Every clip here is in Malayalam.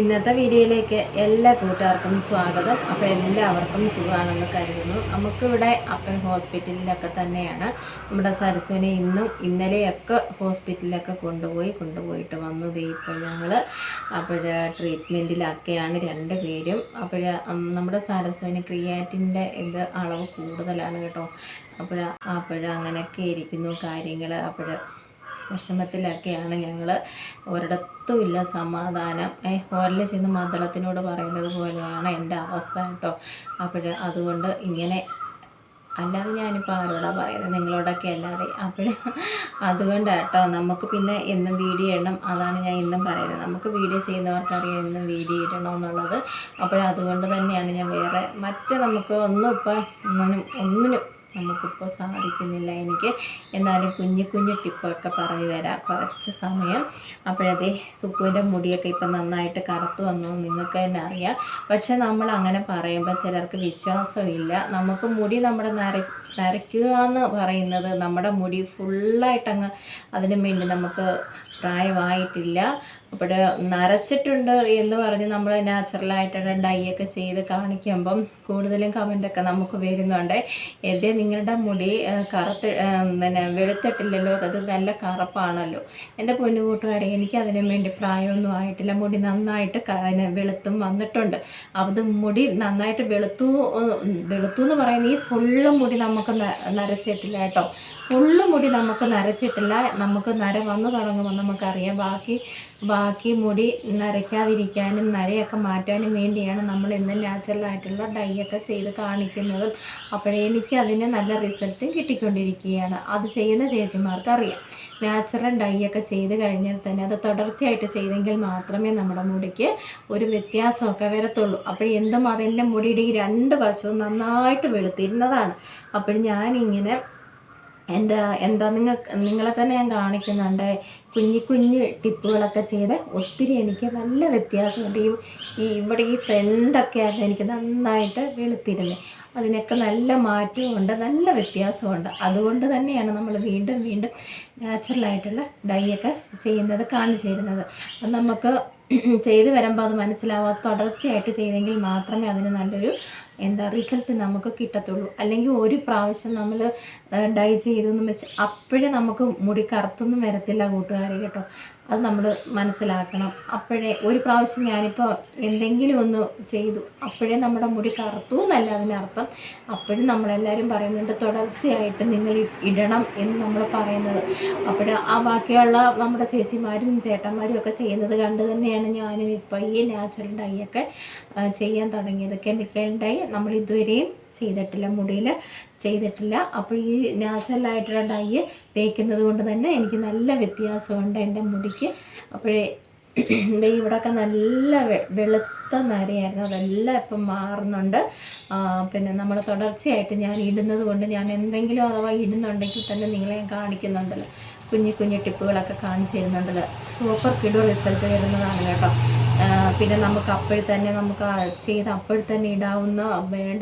ഇന്നത്തെ വീഡിയോയിലേക്ക് എല്ലാ കൂട്ടുകാർക്കും സ്വാഗതം. അപ്പോൾ എല്ലാവർക്കും സുഖമാണെന്ന് കരുതുന്നു. നമുക്കിവിടെ അപ്പൻ ഹോസ്പിറ്റലിലൊക്കെ തന്നെയാണ്. നമ്മുടെ സരസ്വനെ ഇന്നും ഇന്നലെയൊക്കെ ഹോസ്പിറ്റലിലൊക്കെ കൊണ്ടുപോയി കൊണ്ടുപോയിട്ട് വന്നത് ഇപ്പോൾ ഞങ്ങൾ അപ്പോൾ ട്രീറ്റ്മെന്റിലൊക്കെയാണ് രണ്ട് പേരും അപ്പോൾ നമ്മുടെ സരസ്വന് ക്രിയാറ്റിന്റെ ഇത് അളവ് കൂടുതലാണ് കേട്ടോ. അപ്പോൾ അപ്പോൾ അങ്ങനെയൊക്കെ ഇരിക്കുന്നു കാര്യങ്ങൾ അപ്പോൾ വിഷമത്തിലൊക്കെയാണ് ഞങ്ങൾ ഒരിടത്തും ഇല്ല സമാധാനം. ഹോലിൽ ചെന്ന് മദ്ദളത്തിനോട് പറയുന്നത് പോലെയാണ് എന്റെ അവസ്ഥ കേട്ടോ. അപ്പോൾ അതുകൊണ്ട് ഇങ്ങനെ അല്ലാതെ ഞാനിപ്പോൾ ആരോടാ പറയുന്നത്? നിങ്ങളോടൊക്കെ അല്ലാതെ. അപ്പോൾ അതുകൊണ്ട് കേട്ടോ. നമുക്ക് പിന്നെ എന്നും വീഡിയോ ഇടണം. അതാണ് ഞാൻ ഇന്നും പറയുന്നത്. നമുക്ക് വീഡിയോ ചെയ്യുന്നവർക്കറിയാം എന്നും വീഡിയോ ഇടണം എന്നുള്ളത്. അപ്പോൾ അതുകൊണ്ട് തന്നെയാണ് ഞാൻ വേറെ മറ്റ് നമുക്ക് ഒന്നും ഇപ്പം ഒന്നിനും ഒന്നിനും നമുക്കിപ്പോൾ സാധിക്കുന്നില്ല. എനിക്ക് എന്നാലും കുഞ്ഞു കുഞ്ഞു ടിപ്പൊക്കെ പറഞ്ഞു തരാം. കുറച്ച് സമയം. അപ്പോഴതേ സുക്കുവിന്റെ മുടിയൊക്കെ ഇപ്പം നന്നായിട്ട് കറുത്ത് വന്നു. നിങ്ങൾക്ക് തന്നെ അറിയാം. പക്ഷെ നമ്മൾ അങ്ങനെ പറയുമ്പോൾ ചിലർക്ക് വിശ്വാസമില്ല. നമുക്ക് മുടി നമ്മുടെ നര നരയ്ക്കുക എന്ന് പറയുന്നത് നമ്മുടെ മുടി ഫുള്ളായിട്ടങ്ങ് അതിനു വേണ്ടി നമുക്ക് പ്രായമായിട്ടില്ല. അപ്പോൾ നരച്ചിട്ടുണ്ട് എന്ന് പറഞ്ഞ് നമ്മൾ നാച്ചുറലായിട്ടുള്ള ഡൈ ഒക്കെ ചെയ്ത് കാണിക്കുമ്പം കൂടുതലും കമന്റൊക്കെ നമുക്ക് വരുന്നുണ്ട്. എന്റെ നിങ്ങളുടെ മുടി കറുത്ത് പിന്നെ വെളുത്തിട്ടില്ലല്ലോ അത് നല്ല കറുപ്പാണല്ലോ. എന്റെ പൊന്നു കൂട്ടുകാരെ എനിക്ക് അതിനു വേണ്ടി പ്രായമൊന്നും ആയിട്ടില്ല. മുടി നന്നായിട്ട് വെളുത്തും വന്നിട്ടുണ്ട്. അത് മുടി നന്നായിട്ട് വെളുത്തു വെളുത്തു എന്ന് പറയുന്നത് ഈ ഫുള്ള് മുടി നമുക്ക് നരച്ചിട്ടില്ല കേട്ടോ. ഫുള്ള് മുടി നമുക്ക് നരച്ചിട്ടില്ല. നമുക്ക് നര വന്നു തുടങ്ങുമ്പോൾ നമുക്കറിയാം. ബാക്കി ബാക്കി മുടി നരയ്ക്കാതിരിക്കാനും നരയൊക്കെ മാറ്റാനും വേണ്ടിയാണ് നമ്മൾ ഇന്ന് നാച്ചുറലായിട്ടുള്ള ഡൈ ഒക്കെ ചെയ്ത് കാണിക്കുന്നതും. അപ്പോഴേ എനിക്ക് അതിന് നല്ല റിസൾട്ടും കിട്ടിക്കൊണ്ടിരിക്കുകയാണ്. അത് ചെയ്യുന്ന ചേച്ചിമാർക്ക് അറിയാം. നാച്ചുറൽ ഡൈ ഒക്കെ ചെയ്ത് കഴിഞ്ഞാൽ തന്നെ അത് തുടർച്ചയായിട്ട് ചെയ്തെങ്കിൽ മാത്രമേ നമ്മുടെ മുടിക്ക് ഒരു വ്യത്യാസമൊക്കെ വരത്തുള്ളൂ. അപ്പോൾ എന്തും അതെന്റെ മുടിയുടെ ഈ രണ്ട് വശവും നന്നായിട്ട് വെളുത്തിരുന്നതാണ്. അപ്പോൾ ഞാനിങ്ങനെ എന്റെ എന്താ നിങ്ങൾ നിങ്ങളെ തന്നെ ഞാൻ കാണിക്കുന്നുണ്ട്. കുഞ്ഞു കുഞ്ഞു ടിപ്പുകളൊക്കെ ചെയ്ത് ഒത്തിരി എനിക്ക് നല്ല വ്യത്യാസമുണ്ട്. ഈ ഈ ഇവിടെ ഈ ഫ്രണ്ടൊക്കെ ആയിരുന്നു എനിക്ക് നന്നായിട്ട് വെളുത്തിരുന്നത് അതിനൊക്കെ നല്ല മാറ്റമുണ്ട് നല്ല വ്യത്യാസമുണ്ട് അതുകൊണ്ട് തന്നെയാണ് നമ്മൾ വീണ്ടും വീണ്ടും നാച്ചുറലായിട്ടുള്ള ഡൈ ഒക്കെ ചെയ്യുന്നത് കാണിച്ചു തരുന്നത്. അത് നമുക്ക് ചെയ്തു വരുമ്പോൾ അത് മനസ്സിലാവാ. തുടർച്ചയായിട്ട് ചെയ്തെങ്കിൽ മാത്രമേ അതിന് നല്ലൊരു എന്താ റിസൾട്ട് നമുക്ക് കിട്ടത്തുള്ളൂ. അല്ലെങ്കിൽ ഒരു പ്രാവശ്യം നമ്മൾ ഡൈ ചെയ്തു എന്ന് വെച്ച് അപ്പോഴേ നമുക്ക് മുടി കറുത്തൊന്നും വരത്തില്ല കൂട്ടുകാരെ കേട്ടോ. അത് നമ്മൾ മനസ്സിലാക്കണം. അപ്പോഴേ ഒരു പ്രാവശ്യം ഞാനിപ്പോൾ എന്തെങ്കിലും ഒന്ന് ചെയ്തു. അപ്പോഴേ നമ്മുടെ മുടി കറുത്തു എന്നല്ല അതിനർത്ഥം. അപ്പോഴും നമ്മളെല്ലാവരും പറയുന്നുണ്ട് തുടർച്ചയായിട്ട് നിങ്ങൾ ഇടണം എന്ന് നമ്മൾ പറയുന്നത്. അപ്പോൾ ആ ബാക്കിയുള്ള നമ്മുടെ ചേച്ചിമാരും ചേട്ടന്മാരും ഒക്കെ ചെയ്യുന്നത് കണ്ട് തന്നെയാണ് ഞാനും ഇപ്പോൾ ഈ നാച്ചുറൽ ഡൈ ഒക്കെ ചെയ്യാൻ തുടങ്ങിയത്. കെമിക്കൽ ഡൈ നമ്മൾ ഇതുവരെയും ചെയ്തിട്ടില്ല മുടിയിൽ ചെയ്തിട്ടില്ല. അപ്പോൾ ഈ നാച്ചുറലായിട്ടുള്ള ഡൈ തേക്കുന്നത് കൊണ്ട് തന്നെ എനിക്ക് നല്ല വ്യത്യാസമുണ്ട് എന്റെ മുടിക്ക്. അപ്പോഴേ ഇവിടെയൊക്കെ നല്ല വെളുത്ത നരയായിരുന്നു. അതെല്ലാം ഇപ്പം മാറുന്നുണ്ട്. പിന്നെ നമ്മൾ തുടർച്ചയായിട്ട് ഞാൻ ഇടുന്നത് കൊണ്ട് ഞാൻ എന്തെങ്കിലും അഥവാ ഇടുന്നുണ്ടെങ്കിൽ തന്നെ നിങ്ങളെ കാണിക്കുന്നുണ്ടല്ലോ. കുഞ്ഞു കുഞ്ഞു ടിപ്പുകളൊക്കെ കാണിച്ചു തരുന്നുണ്ടല്ലോ. സൂപ്പർ കിഡോ റിസൾട്ട് വരുന്നതാണ് കേട്ടോ. പിന്നെ നമുക്ക് അപ്പോൾ തന്നെ നമുക്ക് ചെയ്ത് അപ്പോൾ തന്നെ ഇടാവുന്ന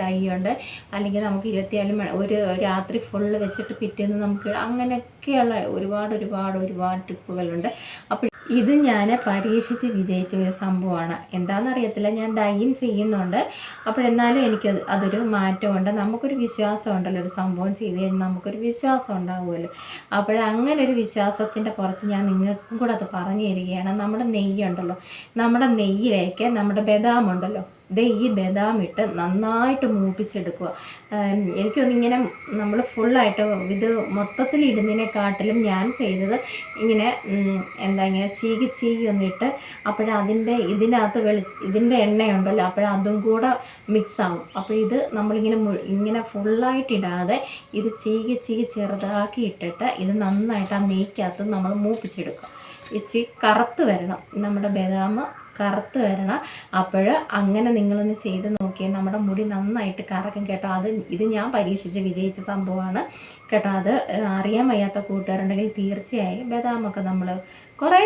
ഡൈയുണ്ട് അല്ലെങ്കിൽ നമുക്ക് ഇരുപത്തിനാല് മണി ഒരു രാത്രി ഫുള്ള് വെച്ചിട്ട് പിറ്റേന്ന് നമുക്ക് അങ്ങനെയൊക്കെയുള്ള ഒരുപാട് ഒരുപാട് ഒരുപാട് ടിപ്പുകളുണ്ട്. അപ്പോൾ ഇത് ഞാൻ പരീക്ഷിച്ച് വിജയിച്ച ഒരു സംഭവമാണ്. എന്താണെന്ന് അറിയത്തില്ല ഞാൻ ഡൈൻ ചെയ്യുന്നുണ്ട്. അപ്പോഴെന്നാലും എനിക്ക് അതൊരു മാറ്റമുണ്ട്. നമുക്കൊരു വിശ്വാസം ഉണ്ടല്ലോ ഒരു സംഭവം ചെയ്ത് കഴിഞ്ഞാൽ നമുക്കൊരു വിശ്വാസം ഉണ്ടാവുമല്ലോ അപ്പോഴങ്ങനെ ഒരു വിശ്വാസത്തിന്റെ പുറത്ത് ഞാൻ നിങ്ങൾക്കും കൂടെ അത് പറഞ്ഞു തരികയാണ് നമ്മുടെ നെയ്യുണ്ടല്ലോ നമ്മുടെ നെയ്യിലേക്ക് നമ്മുടെ ബദാം ഉണ്ടല്ലോ ദേ ഈ ബദാം ഇട്ട് നന്നായിട്ട് മൂപ്പിച്ചെടുക്കുക. എനിക്കൊന്നിങ്ങനെ നമ്മൾ ഫുള്ളായിട്ട് ഇത് മൊത്തത്തിൽ ഇടുന്നതിനെക്കാട്ടിലും ഞാൻ ചെയ്തത് ഇങ്ങനെ എന്താ ഇങ്ങനെ ചീകി ചീകി ഒന്നിട്ട് അപ്പോഴതിന്റെ ഇതിനകത്ത് വെളി ഇതിന്റെ എണ്ണയുണ്ടല്ലോ അപ്പോഴതും കൂടെ മിക്സ് ആവും. അപ്പോൾ ഇത് നമ്മളിങ്ങനെ ഇങ്ങനെ ഫുള്ളായിട്ട് ഇടാതെ ഇത് ചീകി ചീകി ചെറുതാക്കി ഇട്ടിട്ട് ഇത് നന്നായിട്ട് ആ നെയ്ക്കകത്ത് നമ്മൾ മൂപ്പിച്ചെടുക്കുക. ഇച്ചി കറുത്ത് വരണം. നമ്മുടെ ബദാം കറുത്ത് വരണം. അപ്പോൾ അങ്ങനെ നിങ്ങളൊന്ന് ചെയ്ത് നോക്കിയാൽ നമ്മുടെ മുടി നന്നായിട്ട് കറക്കും കേട്ടോ. അത് ഇത് ഞാൻ പരീക്ഷിച്ച് വിജയിച്ച സംഭവമാണ്. കേട്ടോ അത് അറിയാൻ വയ്യാത്ത കൂട്ടുകാരുണ്ടെങ്കിൽ തീർച്ചയായും ബദാമൊക്കെ നമ്മൾ കുറേ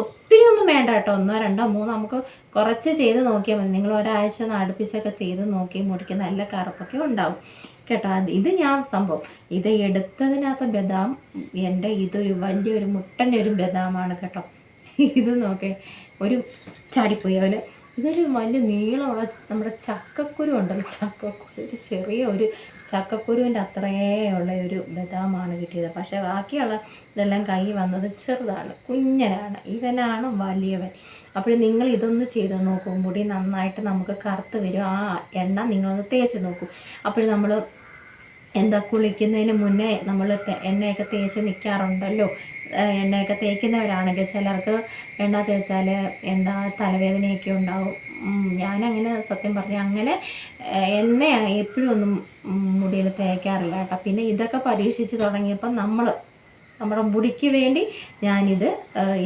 ഒത്തിരി ഒന്നും വേണ്ട കേട്ടോ. ഒന്നോ രണ്ടോ മൂന്നോ നമുക്ക് കുറച്ച് ചെയ്ത് നോക്കിയാൽ മതി. നിങ്ങൾ ഒരാഴ്ച ഒന്ന് അടുപ്പിച്ചൊക്കെ ചെയ്ത് നോക്കി മുടിക്ക് നല്ല കറുപ്പൊക്കെ ഉണ്ടാവും. കേട്ടോ ഇത് ഞാൻ സംഭവം. ഇത് എടുത്തതിനകത്ത് ബദാം എന്റെ ഇതൊരു വലിയൊരു മുട്ടന്റെ ഒരു ബദാമാണ് കേട്ടോ. ഇത് നോക്കേ ഒരു ചാടിപ്പോയി. അവന് ഇതൊരു വലിയ നീളമുള്ള നമ്മുടെ ചക്കക്കുരു ഉണ്ടല്ലോ. ചക്കക്കുരു ഒരു ചെറിയ ഒരു ചക്കക്കുരുവിന്റെ അത്രയുള്ള ഒരു ബദാമാണ് കിട്ടിയത്. പക്ഷേ ബാക്കിയുള്ള ഇതെല്ലാം കൈ വന്നത് ചെറുതാണ് കുഞ്ഞനാണ്. ഇവനാണ് വലിയവൻ. അപ്പോൾ നിങ്ങൾ ഇതൊന്ന് ചെയ്ത് നോക്കൂ മുടി നന്നായിട്ട് നമുക്ക് കറുത്ത് വരും. ആ എണ്ണ നിങ്ങളൊന്ന് തേച്ച് നോക്കും. അപ്പോൾ നമ്മൾ എന്താ കുളിക്കുന്നതിന് മുന്നേ നമ്മൾ എണ്ണയൊക്കെ തേച്ച് നിൽക്കാറുണ്ടല്ലോ എണ്ണയൊക്കെ തേക്കുന്നവരാണെങ്കിൽ ചിലർക്ക് എണ്ണ തേച്ചാൽ എന്താ തലവേദനയൊക്കെ ഉണ്ടാവും. ഞാനങ്ങനെ സത്യം പറഞ്ഞു അങ്ങനെ എണ്ണ എപ്പോഴും ഒന്നും മുടിയിൽ തേക്കാറില്ല കേട്ടോ. പിന്നെ ഇതൊക്കെ പരീക്ഷിച്ച് തുടങ്ങിയപ്പോൾ നമ്മൾ നമ്മുടെ മുടിക്ക് വേണ്ടി ഞാനിത്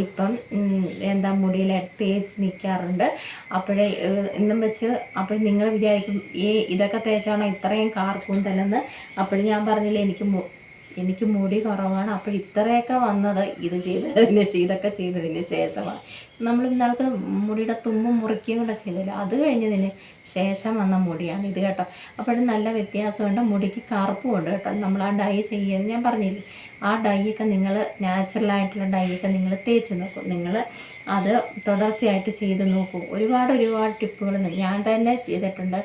ഇപ്പം എന്താ മുടിയിൽ തേച്ച് നിൽക്കാറുണ്ട് അപ്പോഴേ എന്നും വെച്ച് അപ്പോൾ നിങ്ങൾ വിചാരിക്കും ഈ ഇതൊക്കെ തേച്ചാണോ ഇത്രയും കാർക്കൂന്തലെന്ന് അപ്പോഴും ഞാൻ പറഞ്ഞില്ല എനിക്ക് എനിക്ക് മുടി കുറവാണ്. അപ്പോൾ ഇത്രയൊക്കെ വന്നത് ഇത് ചെയ്തതിന് ഇതൊക്കെ ചെയ്തതിന് ശേഷമാണ്. നമ്മൾ ഇന്നാൾക്ക് മുടിയുടെ തുമ്പും മുറിക്കുകയും കൂടെ ചെയ്തില്ല. അത് കഴിഞ്ഞതിന് ശേഷം വന്ന മുടിയാണ് ഇത് കേട്ടോ. അപ്പോഴും നല്ല വ്യത്യാസമുണ്ട്. മുടിക്ക് കറുപ്പുമുണ്ട് കേട്ടോ. നമ്മൾ ആ ഡൈ ചെയ്യുന്നത് ഞാൻ പറഞ്ഞില്ലേ? ആ ഡൈയൊക്കെ നിങ്ങൾ നാച്ചുറലായിട്ടുള്ള ഡൈയൊക്കെ നിങ്ങൾ തേച്ച് നോക്കും. നിങ്ങൾ അത് തുടർച്ചയായിട്ട് ചെയ്ത് നോക്കൂ. ഒരുപാട് ഒരുപാട് ടിപ്പുകൾ ഞാൻ തന്നെ ചെയ്തിട്ടുണ്ട്.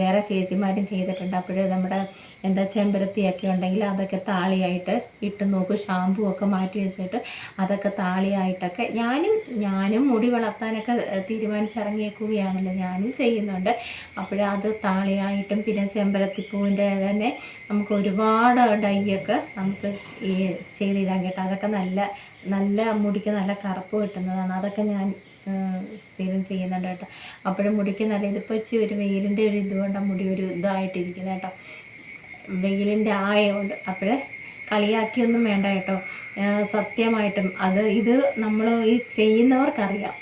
വേറെ ചേച്ചിമാരും ചെയ്തിട്ടുണ്ട്. അപ്പോൾ നമ്മുടെ എന്താ ചെമ്പരത്തിയൊക്കെ ഉണ്ടെങ്കിൽ അതൊക്കെ താളിയായിട്ട് ഇട്ട് നോക്കും. ഷാമ്പു ഒക്കെ മാറ്റി വെച്ചിട്ട് അതൊക്കെ താളിയായിട്ടൊക്കെ ഞാനും ഞാനും മുടി വളർത്താനൊക്കെ തീരുമാനിച്ചിറങ്ങിയേക്കുകയാണല്ലോ. ഞാനും ചെയ്യുന്നുണ്ട്. അപ്പോൾ അത് താളിയായിട്ടും പിന്നെ ചെമ്പരത്തിപ്പൂവിന്റെ തന്നെ നമുക്ക് ഒരുപാട് ഡൈയൊക്കെ നമുക്ക് ഈ ചെയ്തിടാൻ കേട്ടോ. അതൊക്കെ നല്ല നല്ല മുടിക്ക് നല്ല കറുപ്പ് കിട്ടുന്നതാണ്. അതൊക്കെ ഞാൻ സ്ഥിരം ചെയ്യുന്നുണ്ട് കേട്ടോ. അപ്പോഴും മുടിക്ക് നല്ല ഇതിപ്പോൾ ഒരു വെയിലിന്റെ ഒരു ഇതുകൊണ്ടാണ് മുടി ഒരു ഇതായിട്ടിരിക്കുന്നത് കേട്ടോ. വെയിലിന്റെ ആയതുകൊണ്ട് അപ്പോൾ കളിയാക്കിയൊന്നും വേണ്ട കേട്ടോ. സത്യമായിട്ടും അത് ഇത് നമ്മൾ ഈ ചെയ്യുന്നവർക്കറിയാം.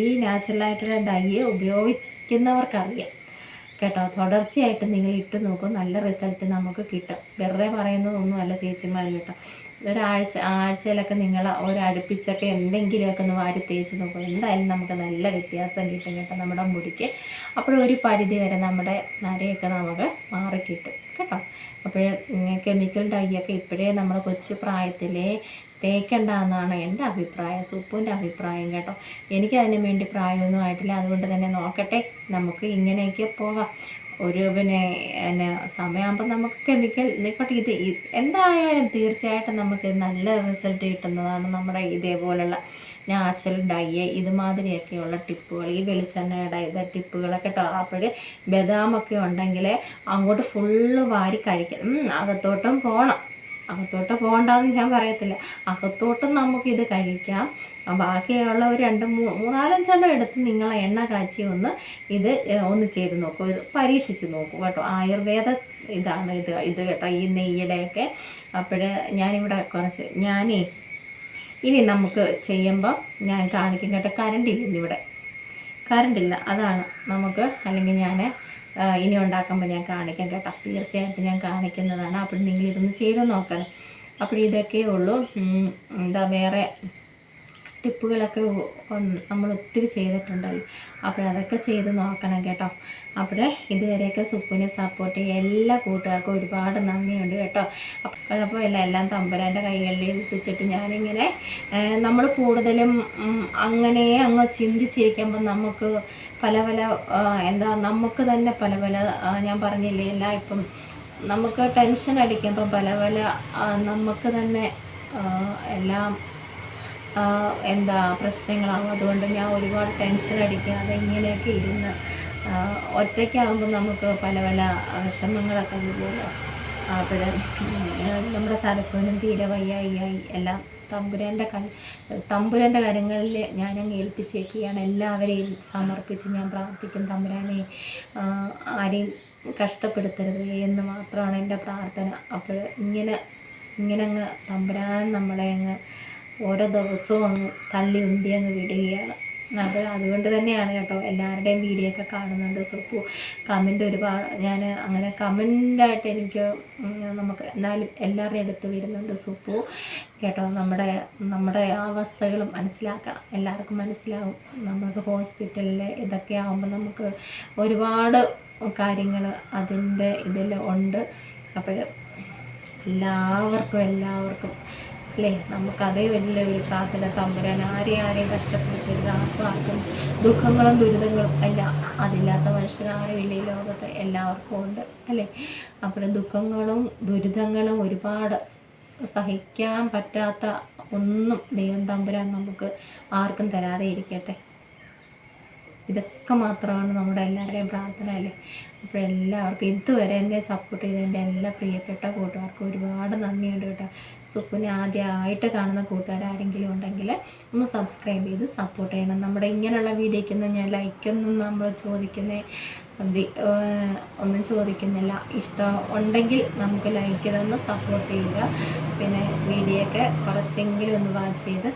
ഈ നാച്ചുറലായിട്ടുള്ള ഡൈ ഉപയോഗിക്കുന്നവർക്കറിയാം. കേട്ടോ തുടർച്ചയായിട്ട് നിങ്ങൾ ഇട്ട് നോക്കും നല്ല റിസൾട്ട് നമുക്ക് കിട്ടും. വെറുതെ പറയുന്നതൊന്നുമല്ല ചേച്ചിമാർ കേട്ടോ. ഒരാഴ്ച ആഴ്ചയിലൊക്കെ നിങ്ങൾ ഒരടുപ്പിച്ചൊക്കെ എന്തെങ്കിലുമൊക്കെ ഒന്ന് വാരി തേച്ച് നോക്കും. എന്തായാലും നമുക്ക് നല്ല വ്യത്യാസം കിട്ടും കേട്ടോ നമ്മുടെ മുടിക്ക്. അപ്പോൾ ഒരു പരിധി വരെ നമ്മുടെ നരയൊക്കെ നമുക്ക് മാറിക്കിട്ടും കേട്ടോ. അപ്പോൾ കെമിക്കൽ ഡൈയൊക്കെ ഇപ്പോഴേ നമ്മൾ കൊച്ചു പ്രായത്തിലേ തേക്കണ്ട എന്നാണ് എന്റെ അഭിപ്രായം സുപ്പുവിന്റെ അഭിപ്രായം കേട്ടോ. എനിക്ക് അതിന് വേണ്ടി പ്രായമൊന്നും ആയിട്ടില്ല. അതുകൊണ്ട് തന്നെ നോക്കട്ടെ നമുക്ക് ഇങ്ങനെയൊക്കെ പോകാം. ഒരു പിന്നെ എന്നെ സമയമാകുമ്പോൾ നമുക്ക് കെമിക്കൽ നിൽക്കട്ടെ ഇത് എന്തായാലും തീർച്ചയായിട്ടും നമുക്ക് നല്ല റിസൾട്ട് കിട്ടുന്നതാണ് നമ്മുടെ ഇതേപോലുള്ള നാച്ചുറൽ ഡൈ ഇതുമാതിരിയൊക്കെയുള്ള ടിപ്പുകൾ. ഈ വെളിച്ചെണ്ണയുടെ ഇത് ടിപ്പുകളൊക്കെ അപ്പോൾ ബദാമൊക്കെ ഉണ്ടെങ്കിൽ അങ്ങോട്ട് ഫുള്ള് വാരി കഴിക്കണം അകത്തോട്ടും പോകണം അകത്തോട്ട് പോകണ്ടെന്ന് ഞാൻ പറയത്തില്ല. അകത്തോട്ടും നമുക്കിത് കഴിക്കാം. ബാക്കിയുള്ള ഒരു രണ്ട് മൂന്നാലഞ്ചെണ്ണം എടുത്ത് നിങ്ങൾ എണ്ണ കാച്ചി ഒന്ന് ഇത് ഒന്ന് ചെയ്ത് നോക്കൂ. പരീക്ഷിച്ച് നോക്കൂ കേട്ടോ. ആയുർവേദ ഇതാണ് ഇത് ഇത് കേട്ടോ ഈ നെയ്യുടെയൊക്കെ. അപ്പോൾ ഞാനിവിടെ കുറച്ച് ഞാനേ ഇനി നമുക്ക് ചെയ്യുമ്പോൾ ഞാൻ കാണിക്കും കേട്ടോ. കറണ്ട് ഇല്ല ഇന്നിവിടെ കറണ്ട് ഇല്ല അതാണ് നമുക്ക് അല്ലെങ്കിൽ ഞാൻ ഇനി ഉണ്ടാക്കുമ്പോൾ ഞാൻ കാണിക്കാം കേട്ടോ. തീർച്ചയായിട്ടും ഞാൻ കാണിക്കുന്നതാണ്. അപ്പോൾ നിങ്ങളിതൊന്ന് ചെയ്ത് നോക്കണം. അപ്പോൾ ഇതൊക്കെയേ ഉള്ളൂ. എന്താ വേറെ ടിപ്പുകളൊക്കെ നമ്മൾ ഒത്തിരി ചെയ്തിട്ടുണ്ടല്ലോ. അപ്പോൾ അതൊക്കെ ചെയ്ത് നോക്കണം കേട്ടോ. അവിടെ ഇതുവരെയൊക്കെ സുപ്പിനെ സപ്പോർട്ട് ചെയ്യുക എല്ലാ കൂട്ടുകാർക്കും ഒരുപാട് നന്ദിയുണ്ട് കേട്ടോ. അപ്പോൾ കുഴപ്പമില്ല. എല്ലാം തമ്പുരാന്റെ കൈകളിൽ ഏൽപ്പിച്ചിട്ട് ഞാനിങ്ങനെ നമ്മൾ കൂടുതലും അങ്ങനെ അങ്ങ് ചിന്തിച്ചിരിക്കുമ്പോൾ നമുക്ക് പല പല എന്താ നമുക്ക് തന്നെ പല പല ഞാൻ പറഞ്ഞില്ലേ എല്ലാം ഇപ്പം നമുക്ക് ടെൻഷൻ അടിക്കുമ്പോൾ പല പല നമുക്ക് തന്നെ എല്ലാം എന്താ പ്രശ്നങ്ങളാവും. അതുകൊണ്ട് ഞാൻ ഒരുപാട് ടെൻഷൻ അടിക്കാതെ ഇങ്ങനെയൊക്കെ ഇരുന്ന് ഒറ്റയ്ക്കാകുമ്പോൾ നമുക്ക് പല പല വിഷമങ്ങളൊക്കെ വരുമല്ലോ അപ്പോൾ നമ്മുടെ സരസ്വനും തീരെ വയ്യായി എല്ലാം തമ്പുരാന്റെ ക തമ്പുരാന്റെ കാര്യങ്ങളിൽ ഞാനങ്ങ് ഏൽപ്പിച്ചേക്കുകയാണ്. എല്ലാവരെയും സമർപ്പിച്ച് ഞാൻ പ്രാർത്ഥിക്കും. തമ്പുരാനെ ആരെയും കഷ്ടപ്പെടുത്തരുത് എന്ന് മാത്രമാണ് എന്റെ പ്രാർത്ഥന. അപ്പോൾ ഇങ്ങനെ ഇങ്ങനെ അങ്ങ് തമ്പുരാൻ നമ്മളെ അങ്ങ് ഓരോ ദിവസവും അങ്ങ് തള്ളി ഉന്തി അങ്ങ് വിടുകയാണ്. അത് അതുകൊണ്ട് തന്നെയാണ് കേട്ടോ എല്ലാവരുടെയും വീഡിയോ ഒക്കെ കാണുന്നുണ്ട്. സുപ്പു കമന്റ് ഒരുപാട് ഞാൻ അങ്ങനെ കമന്റായിട്ട് എനിക്ക് നമുക്ക് എന്നാലും എല്ലാവരുടെയും അടുത്ത് വരുന്നുണ്ട് സുപ്പു കേട്ടോ നമ്മുടെ നമ്മുടെ അവസ്ഥകൾ മനസ്സിലാക്കണം. എല്ലാവർക്കും മനസ്സിലാവും. നമുക്ക് ഹോസ്പിറ്റലിൽ ഇതൊക്കെ ആകുമ്പോൾ നമുക്ക് ഒരുപാട് കാര്യങ്ങൾ അതിന്റെ ഇതിൽ ഉണ്ട്. അപ്പോൾ എല്ലാവർക്കും എല്ലാവർക്കും അല്ലേ? നമുക്കതേ വലിയ ഒരു പ്രാർത്ഥന തമ്പുരാൻ ആരെയും ആരെയും കഷ്ടപ്പെടുത്തരുത്. ആർക്കും ആർക്കും ദുഃഖങ്ങളും ദുരിതങ്ങളും അല്ല അതില്ലാത്ത മനുഷ്യർ ആരും ഇല്ല ഈ ലോകത്ത്. എല്ലാവർക്കും ഉണ്ട് അല്ലേ? അപ്പോൾ ദുഃഖങ്ങളും ദുരിതങ്ങളും ഒരുപാട് സഹിക്കാൻ പറ്റാത്ത ഒന്നും ദൈവം തമ്പുരാൻ നമുക്ക് ആർക്കും തരാതെ ഇരിക്കട്ടെ. ഇതൊക്കെ മാത്രമാണ് നമ്മുടെ എല്ലാവരുടെയും പ്രാർത്ഥന അല്ലേ? അപ്പോൾ എല്ലാവർക്കും ഇതുവരെ എന്നെ സപ്പോർട്ട് ചെയ്ത എന്റെ എല്ലാ പ്രിയപ്പെട്ട കൂട്ടുകാർക്കും ഒരുപാട് നന്ദിയുണ്ട് കേട്ടോ. സുക്കുനെ ആദ്യമായിട്ട് കാണുന്ന കൂട്ടുകാരെങ്കിലും ഉണ്ടെങ്കിൽ ഒന്ന് സബ്സ്ക്രൈബ് ചെയ്ത് സപ്പോർട്ട് ചെയ്യണം. നമ്മുടെ ഇങ്ങനെയുള്ള വീഡിയോയ്ക്കൊന്നും ഞാൻ ലൈക്കൊന്നും നമ്മൾ ചോദിക്കുന്ന ഒന്നും ചോദിക്കുന്നില്ല. ഇഷ്ടം ഉണ്ടെങ്കിൽ നമുക്ക് ലൈക്ക് ചെയ്തൊന്ന് സപ്പോർട്ട് ചെയ്യുക. പിന്നെ വീഡിയോ ഒക്കെ കുറച്ചെങ്കിലും ഒന്ന് വാച്ച് ചെയ്ത്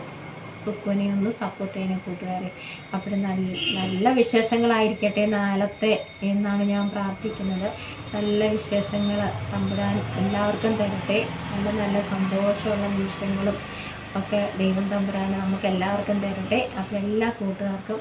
സുക്കുനെ ഒന്ന് സപ്പോർട്ട് ചെയ്യണേ കൂട്ടുകാരെ. അപ്പോൾ നല്ല നല്ല വിശേഷങ്ങളായിരിക്കട്ടെ നാലത്തെ എന്നാണ് ഞാൻ പ്രാർത്ഥിക്കുന്നത്. നല്ല വിശേഷങ്ങൾ തമ്പുരാൻ എല്ലാവർക്കും തരട്ടെ. നല്ല നല്ല സന്തോഷമുള്ള നിമിഷങ്ങളും ഒക്കെ ദൈവം തമ്പുരാൻ നമുക്ക് എല്ലാവർക്കും തരട്ടെ. അപ്പോൾ എല്ലാ കൂട്ടുകാർക്കും